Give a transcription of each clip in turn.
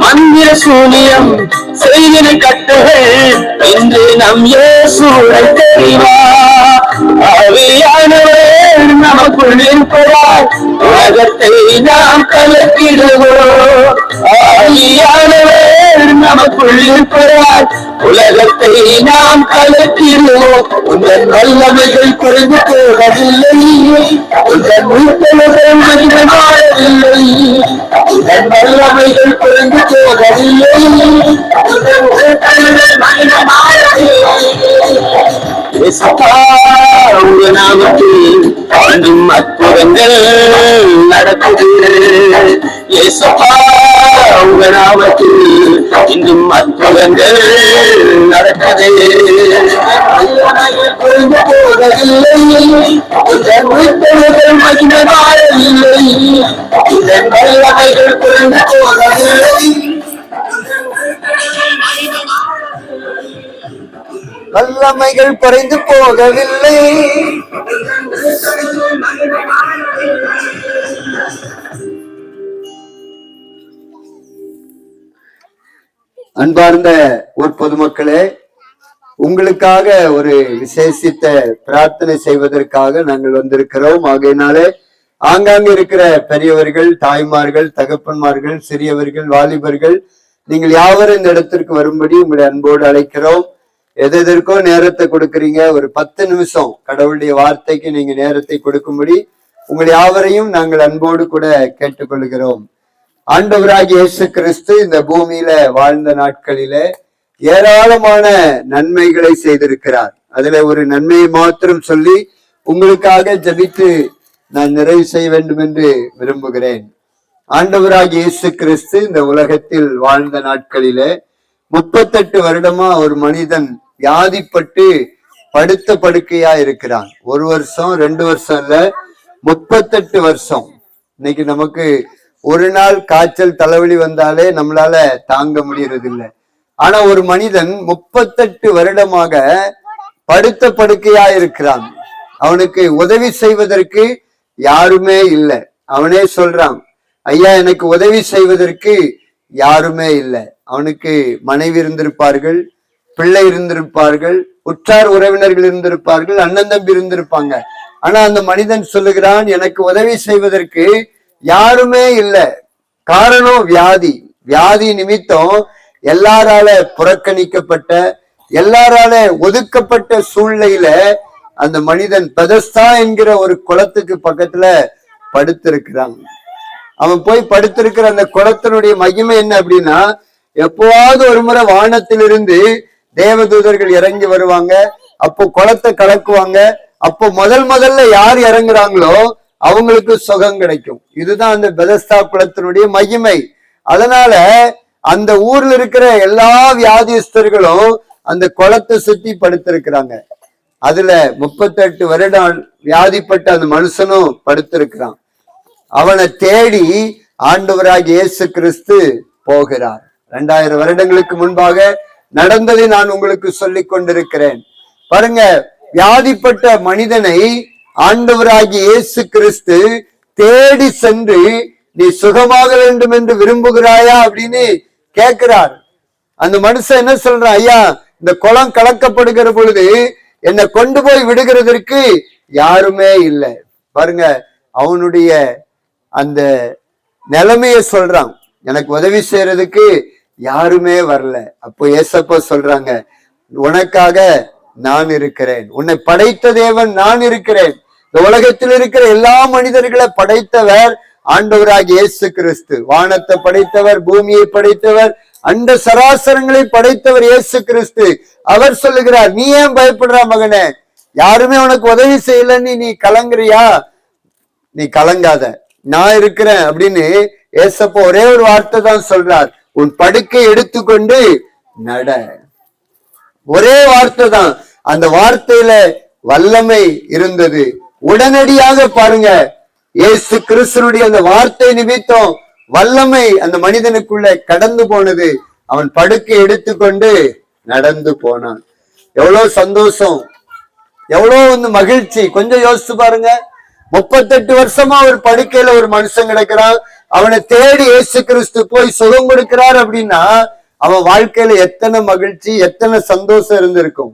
மந்திர சூனியம் செய்தின கட்டுகள் இன்று நம் இயேசுவை தெரிவா. ஆவியானவர் நமக்குள் இருப்பதால் உலகத்தை நாம் கலக்கிடுவோ ஆவியானவர் நமக்குள் இருப்பதால் உலகத்தை நாம் கலக்கிடுவோம் உங்கள் வல்லமைகள் குறைந்து போவதில்லை. உங்கள் உயிர்த்தெழுதல் மகிமை மாறவில்லை வல்லமைகள் குறைந்து போவதில்லை. நாமத்தில் அற்புதங்கள் நடக்குது. ஏசப்பா உங்க இன்றும் அற்புதங்கள் நடக்கதே புரிந்து போவதில்லை. இதன் இதன் வல்லமைகள் புரிந்து போவதில்லை. வல்லமைகள் குறைந்து போகவில்லை. அன்பார்ந்த ஊர் பொதுமக்களே உங்களுக்காக ஒரு விசேஷித்த பிரார்த்தனை செய்வதற்காக நாங்கள் வந்திருக்கிறோம். ஆகையினாலே ஆங்காங்க இருக்கிற பெரியவர்கள் தாய்மார்கள் தகப்பன்மார்கள் சிறியவர்கள் வாலிபர்கள் நீங்கள் யாவரும் இந்த இடத்திற்கு வரும்படி உங்களை அன்போடு அழைக்கிறோம். எது எதற்கோ நேரத்தை கொடுக்குறீங்க. ஒரு பத்து நிமிஷம் கடவுளுடைய வார்த்தைக்கு நீங்க நேரத்தை கொடுக்கும்படி உங்கள் யாவரையும் நாங்கள் அன்போடு கூட கேட்டுக்கொள்கிறோம். ஆண்டவராக இயேசு கிறிஸ்து இந்த பூமியில வாழ்ந்த நாட்களிலே ஏராளமான நன்மைகளை செய்திருக்கிறார். அதுல ஒரு நன்மையை மாத்திரம் சொல்லி உங்களுக்காக ஜபித்து நான் நிறைவு செய்ய வேண்டும் என்று விரும்புகிறேன். ஆண்டவராக இயேசு கிறிஸ்து இந்த உலகத்தில் வாழ்ந்த நாட்களிலே முப்பத்தெட்டு வருடமா ஒரு மனிதன் வியாதிப்பட்டு படுத்த படுக்கையா இருக்கிறான். ஒரு வருஷம் ரெண்டு வருஷம் இல்ல முப்பத்தெட்டு வருஷம். இன்னைக்கு நமக்கு ஒரு நாள் காய்ச்சல் தலைவலி வந்தாலே நம்மளால தாங்க முடியறது இல்ல ஆனா ஒரு மனிதன் முப்பத்தெட்டு வருடமாக படுத்த படுக்கையா இருக்கிறான். அவனுக்கு உதவி செய்வதற்கு யாருமே இல்லை. அவனே சொல்றான் ஐயா எனக்கு உதவி செய்வதற்கு யாருமே இல்லை. அவனுக்கு மனைவி இருந்திருப்பார்கள் பிள்ளை இருந்திருப்பார்கள் உற்றார் உறவினர்கள் இருந்திருப்பார்கள் அண்ணன் தம்பி இருந்திருப்பாங்க. ஆனா அந்த மனிதன் சொல்லுகிறான் எனக்கு உதவி செய்வதற்கு யாருமே இல்லை. காரணம் வியாதி. வியாதி நிமித்தம் எல்லாரால புறக்கணிக்கப்பட்ட எல்லாரால ஒதுக்கப்பட்ட சூழ்நிலையில அந்த மனிதன் பெதஸ்தா என்கிற ஒரு குளத்துக்கு பக்கத்துல படுத்திருக்கிறான். அவன் போய் படுத்திருக்கிற அந்த குளத்தினுடைய மகிமை என்ன அப்படின்னா எப்போவாவது ஒரு முறை வானத்திலிருந்து தேவதூதர்கள் இறங்கி வருவாங்க. அப்போ குளத்தை கலக்குவாங்க. அப்போ முதல் முதல்ல யார் இறங்குறாங்களோ அவங்களுக்கு சுகம் கிடைக்கும். இதுதான் அந்த பெதஸ்தா குளத்தினுடைய மகிமை. அதனால அந்த ஊர்ல இருக்கிற எல்லா வியாதிஸ்தர்களும் அந்த குளத்தை சுத்தி படுத்திருக்கிறாங்க. அதுல முப்பத்தெட்டு வருடம் வியாதிப்பட்ட அந்த மனுஷனும் படுத்திருக்கிறான். அவனை தேடி ஆண்டவராக இயேசு கிறிஸ்து போகிறார். ரெண்டாயிரம் வருடங்களுக்கு முன்பாக நடந்ததை நான் உங்களுக்கு சொல்லிக் கொண்டிருக்கிறேன். பாருங்க வியாதிப்பட்ட மனிதனை ஆண்டவராகிய இயேசு கிறிஸ்து தேடி சென்று நீ சுகமாக வேண்டும் என்று விரும்புகிறாயா? அப்படின்னு கேட்கிறார். அந்த மனுஷன் என்ன சொல்றான்? ஐயா இந்த குளம் கலக்கப்படுகிற பொழுது என்னை கொண்டு போய் விடுகிறதற்கு யாருமே இல்லை. பாருங்க அவனுடைய அந்த நிலைமைய சொல்றான். எனக்கு உதவி செய்யறதுக்கு யாருமே வரல. அப்போ ஏசப்ப சொல்றாங்க உனக்காக நான் இருக்கிறேன். உன்னை படைத்த தேவன் நான் இருக்கிறேன். இந்த உலகத்தில் இருக்கிற எல்லா மனிதர்களை படைத்தவர் ஆண்டவராக இயேசு கிறிஸ்து. வானத்தை படைத்தவர் பூமியை படைத்தவர் அந்த சராசரங்களை படைத்தவர் இயேசு கிறிஸ்து. அவர் சொல்லுகிறார் நீ ஏன் பயப்படுற மகனே? யாருமே உனக்கு உதவி செய்யலன்னு நீ கலங்குறியா? நீ கலங்காத. நான் இருக்கிறேன் அப்படின்னு ஏசப்ப ஒரே ஒரு வார்த்தை தான் சொல்றார். உன் படுக்கை எடுத்துக்கொண்டு நட. ஒரே வார்த்தை தான். அந்த வார்த்தையில வல்லமை இருந்தது. உடனடியாக பாருங்க இயேசு கிறிஸ்தனுடைய அந்த வார்த்தை நிமித்தம் வல்லமை அந்த மனிதனுக்குள்ள கடந்து போனது. அவன் படுக்கை எடுத்துக்கொண்டு நடந்து போனான். எவ்வளவு சந்தோஷம். எவ்வளவு வந்து மகிழ்ச்சி. கொஞ்சம் யோசிச்சு பாருங்க. முப்பத்தெட்டு வருஷமா ஒரு படுக்கையில ஒரு மனுஷன் கிடக்கிறான். அவனை தேடி இயேசு கிறிஸ்து போய் சுகம் கொடுக்கிறார் அப்படின்னா அவன் வாழ்க்கையில எத்தனை மகிழ்ச்சி எத்தனை சந்தோஷம் இருந்திருக்கும்.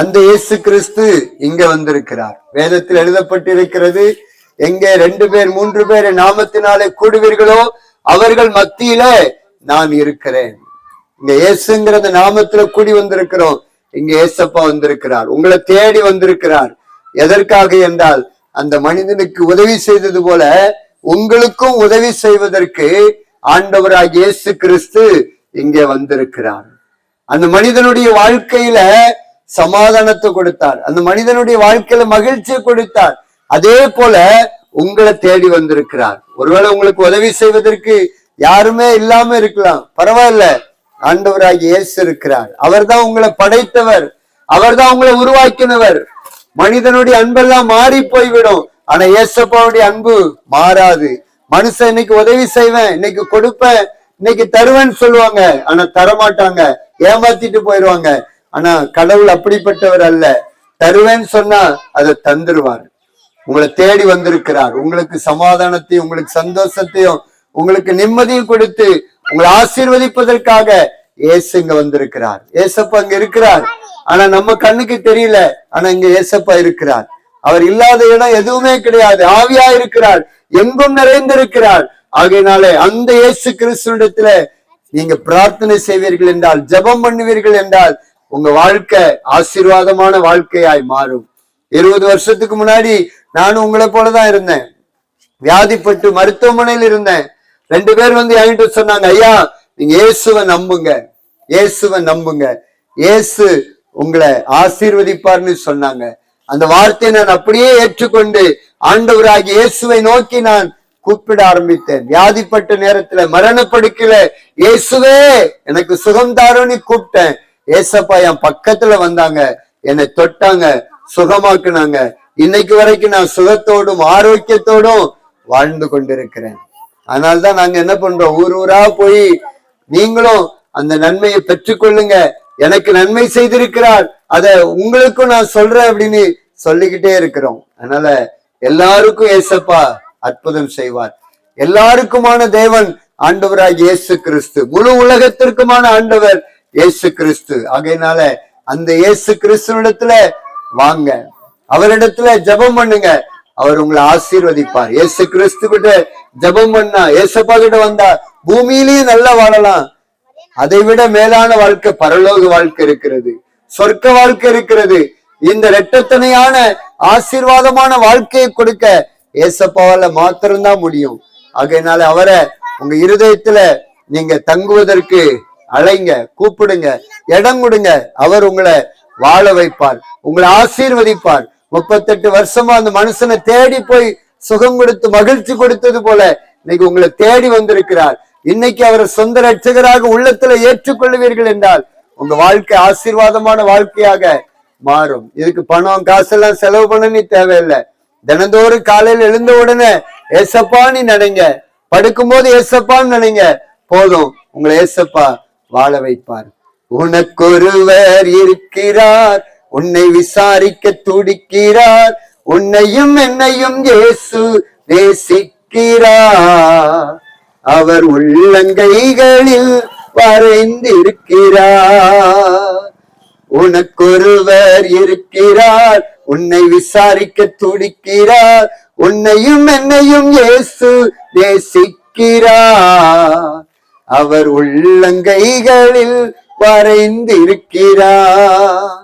அந்த இயேசு கிறிஸ்து இங்க வந்திருக்கிறார். வேதத்தில் எழுதப்பட்டிருக்கிறது எங்கே ரெண்டு பேர் மூன்று பேர் நாமத்தினாலே கூடுவீர்களோ அவர்கள் மத்தியில நான் இருக்கிறேன். இங்க இயேசுங்கிற அந்த நாமத்துல கூடி வந்திருக்கிறோம். இங்க ஏசப்பா வந்திருக்கிறார். உங்களை தேடி வந்திருக்கிறார். எதற்காக என்றால் அந்த மனிதனுக்கு உதவி செய்தது போல உங்களுக்கும் உதவி செய்வதற்கு ஆண்டவராக இயேசு கிறிஸ்து இங்கே வந்திருக்கிறார். அந்த மனிதனுடைய வாழ்க்கையில சமாதானத்தை கொடுத்தார். அந்த மனிதனுடைய வாழ்க்கையில மகிழ்ச்சியை கொடுத்தார். அதே போல உங்களை தேடி வந்திருக்கிறார். ஒருவேளை உங்களுக்கு உதவி செய்வதற்கு யாருமே இல்லாம இருக்கலாம். பரவாயில்ல. ஆண்டவராக இயேசு இருக்கிறார். அவர்தான் உங்களை படைத்தவர். அவர்தான் உங்களை உருவாக்கினவர். மனிதனுடைய அன்பெல்லாம் மாறி போய்விடும். ஆனா ஏசப்பாவுடைய அன்பு மாறாது. மனுஷன் இன்னைக்கு உதவி செய்வேன் இன்னைக்கு கொடுப்பேன் இன்னைக்கு தருவேன்னு சொல்லுவாங்க. ஆனா தரமாட்டாங்க. ஏமாத்திட்டு போயிடுவாங்க ஆனா கடவுள் அப்படிப்பட்டவர் அல்ல. தருவேன்னு சொன்னா அதை தந்துருவார். உங்களை தேடி வந்திருக்கிறார். உங்களுக்கு சமாதானத்தையும் உங்களுக்கு சந்தோஷத்தையும் உங்களுக்கு நிம்மதியும் கொடுத்து உங்களை ஆசீர்வதிப்பதற்காக இயேசு இங்க வந்திருக்கிறார். ஏசப்பா இங்க இருக்கிறார். ஆனா நம்ம கண்ணுக்கு தெரியல. ஆனா இங்க ஏசப்பா இருக்கிறார். அவர் இல்லாத இடம் எதுவுமே கிடையாது. ஆவியா இருக்கிறார். எங்கும் நிறைந்திருக்கிறார். ஆகையினாலே அந்த இயேசு கிறிஸ்துவிடத்துல நீங்க பிரார்த்தனை செய்வீர்கள் என்றால் ஜெபம் பண்ணுவீர்கள் என்றால் உங்க வாழ்க்கை ஆசீர்வாதமான வாழ்க்கையாய் மாறும். இருபது வருஷத்துக்கு முன்னாடி நானும் உங்களை போலதான் இருந்தேன். வியாதிப்பட்டு மருத்துவமனையில் இருந்தேன். ரெண்டு பேர் வந்து என்கிட்ட சொன்னாங்க ஐயா நீங்க இயேசுவை நம்புங்க. இயேசுவை நம்புங்க. இயேசு உங்களை ஆசீர்வதிப்பார்னு சொன்னாங்க. அந்த வார்த்தையை நான் அப்படியே ஏற்றுக்கொண்டு ஆண்டவராகி இயேசுவை நோக்கி நான் கூப்பிட ஆரம்பித்தேன். வியாதிப்பட்ட நேரத்துல மரணப்படுக்கல இயேசுவே எனக்கு சுகம் தாரோன்னு கூப்பிட்டேன். ஏசப்பா என் பக்கத்துல வந்தாங்க. என்னை தொட்டாங்க சுகமாக்குனாங்க. இன்னைக்கு வரைக்கும் நான் சுகத்தோடும் ஆரோக்கியத்தோடும் வாழ்ந்து கொண்டிருக்கிறேன். அதனால்தான் நாங்க என்ன பண்றோம்? ஊர் ஊரா போய் நீங்களும் அந்த நன்மையை பெற்றுக்கொள்ளுங்க. எனக்கு நன்மை செய்திருக்கிறார். அத உங்களுக்கும் நான் சொல்றேன் அப்படின்னு சொல்லிக்கிட்டே இருக்கிறோம். அதனால எல்லாருக்கும் ஏசப்பா அற்புதம் செய்வார். எல்லாருக்குமான தேவன் ஆண்டவராக இயேசு கிறிஸ்து. முழு உலகத்திற்குமான ஆண்டவர். இயேசு கிறிஸ்து. ஆகையினால அந்த இயேசு கிறிஸ்துவிடத்துல வாங்க. அவரிடத்துல ஜெபம் பண்ணுங்க. அவர் உங்களை ஆசீர்வதிப்பார். இயேசு கிறிஸ்து கிட்ட ஜெபம் பண்ணா ஏசப்பா கிட்ட வந்தா பூமியிலயும் நல்லா வாழலாம். அதை விட மேலான வாழ்க்கை பரலோக வாழ்க்கை இருக்கிறது. சொர்க்க வாழ்க்கை இருக்கிறது. இந்த இரட்டத்தனையான ஆசீர்வாதமான வாழ்க்கையை கொடுக்க ஏசப்பாவால மாத்திரம்தான் முடியும். ஆகையினால அவரை உங்க இருதயத்துல நீங்க தங்குவதற்கு அழைங்க கூப்பிடுங்க இடம் கொடுங்க. அவர் உங்களை வாழ வைப்பார் உங்களை ஆசீர்வதிப்பார். முப்பத்தெட்டு வருஷமா அந்த மனுஷனை தேடி போய் சுகம் கொடுத்து மகிழ்ச்சி கொடுத்தது போல இன்னைக்கு உங்களை தேடி வந்திருக்கிறார். இன்னைக்கு அவரை சொந்த ரட்சகராக உள்ளத்துல ஏற்றுக்கொள்வீர்கள் என்றால் உங்க வாழ்க்கை ஆசீர்வாதமான வாழ்க்கையாக மாறும். இதுக்கு பணம் காசெல்லாம் செலவு பண்ணி தேவையில்லை. தினந்தோறும் காலையில் எழுந்த உடனே ஏசப்பான்னு நினைங்க. படுக்கும்போது ஏசப்பான்னு நினைங்க. போதும். உங்களை ஏசப்பா வாழ வைப்பார். உனக்கொருவர் இருக்கிறார். உன்னை விசாரிக்க துடிக்கிறார். உன்னையும் என்னையும் இயேசு நேசிக்கிறார். அவர் உள்ளங்கைகளில் வரைந்திருக்கிறார். உனக்கொருவர் இருக்கிறார். உன்னை விசாரிக்க துடிக்கிறார். உன்னையும் என்னையும் இயேசு நேசிக்கிறார். அவர் உள்ளங்கைகளில் வரைந்திருக்கிறார்.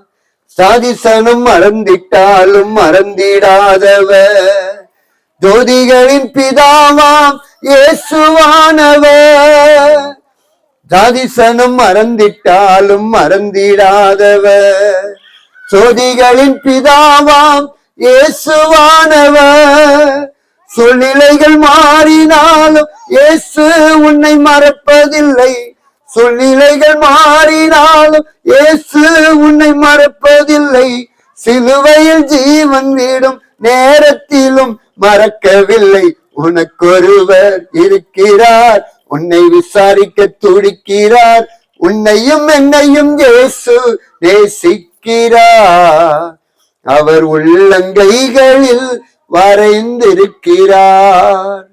சாதிசனும் மறந்திட்டாலும் மறந்திடாதவர். ஜோதிகளின் பிதாவாம் இயேசுவானவர். சாதிசனும் மறந்திட்டாலும் மறந்திடாதவர். சோதிகளின் பிதாவாம் இயேசுவானவர். சூழ்நிலைகள் மாறினாலும் இயேசு உன்னை மறப்பதில்லை. சூழ்நிலைகள் மாறினாலும் இயேசு உன்னை மறப்பதில்லை. சிலுவையில் ஜீவன் வீடும் நேரத்திலும் மறக்கவில்லை. உனக்கொருவர் இருக்கிறார். உன்னை விசாரிக்க துடிக்கிறார். உன்னையும் என்னையும் இயேசு நேசிக்கிறார். அவர் உள்ளங்கைகளில் வரைந்திருக்கிறார்.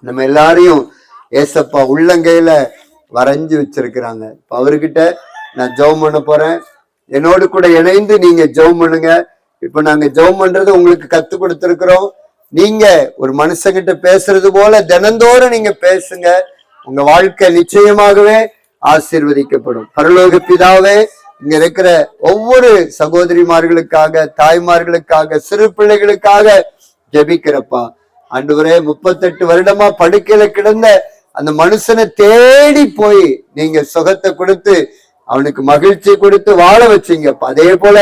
நம்ம எல்லாரையும் ஏசப்பா உள்ளங்கையில வரைஞ்சு வச்சிருக்கிறாங்க. இப்ப அவர்கிட்ட நான் ஜெபம் பண்ண போறேன். என்னோடு கூட இணைந்து நீங்க ஜெபம் பண்ணுங்க. இப்ப நாங்க ஜெபம் பண்றது உங்களுக்கு கத்து கொடுத்துருக்குறோம். நீங்க ஒரு மனுஷங்கிட்ட பேசுறது போல தினந்தோறும் நீங்க பேசுங்க. உங்க வாழ்க்கை நிச்சயமாகவே ஆசீர்வதிக்கப்படும். பரலோக பிதாவே இங்க இருக்கிற ஒவ்வொரு சகோதரிமார்களுக்காக தாய்மார்களுக்காக சிறு பிள்ளைகளுக்காக ஜெபிக்கிறப்பா. ஆண்டவரே முப்பத்தெட்டு வருடமா படுக்கையில கிடந்த அந்த மனுஷனை தேடி போய் நீங்க சுகத்தை கொடுத்து அவனுக்கு மகிழ்ச்சி கொடுத்து வாழ வச்சீங்கப்பா. அதே போல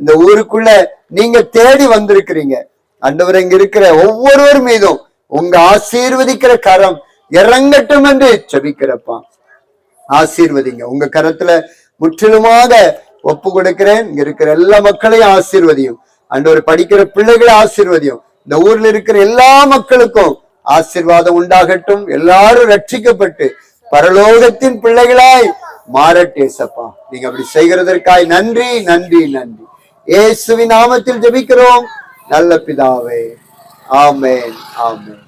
இந்த ஊருக்குள்ள நீங்க தேடி வந்திருக்கிறீங்க. ஆண்டவர் இங்க இருக்கிற ஒவ்வொருவர் மீதும் உங்க ஆசீர்வதிக்கிற கரம் இறங்கட்டும் என்று ஜெபிக்கிறப்பா. ஆசீர்வதிங்க. உங்க கரத்துல முற்றிலுமாக ஒப்பு கொடுக்கிறேன் இங்க இருக்கிற எல்லா மக்களையும் ஆசீர்வதியும். அண்டவர் படிக்கிற பிள்ளைகளை ஆசீர்வதியும். இந்த ஊர்ல இருக்கிற எல்லா மக்களுக்கும் ஆசீர்வாதம் உண்டாகட்டும். எல்லாரும் ரட்சிக்கப்பட்டு பரலோகத்தின் பிள்ளைகளாய் மாறட்டேசப்பா நீங்க அப்படி செய்கிறதற்காய் நன்றி நன்றி நன்றி. ஏசுவி நாமத்தில் ஜெபிக்கிறோம். நல்ல பிதாவே. ஆமேன் ஆமேன்.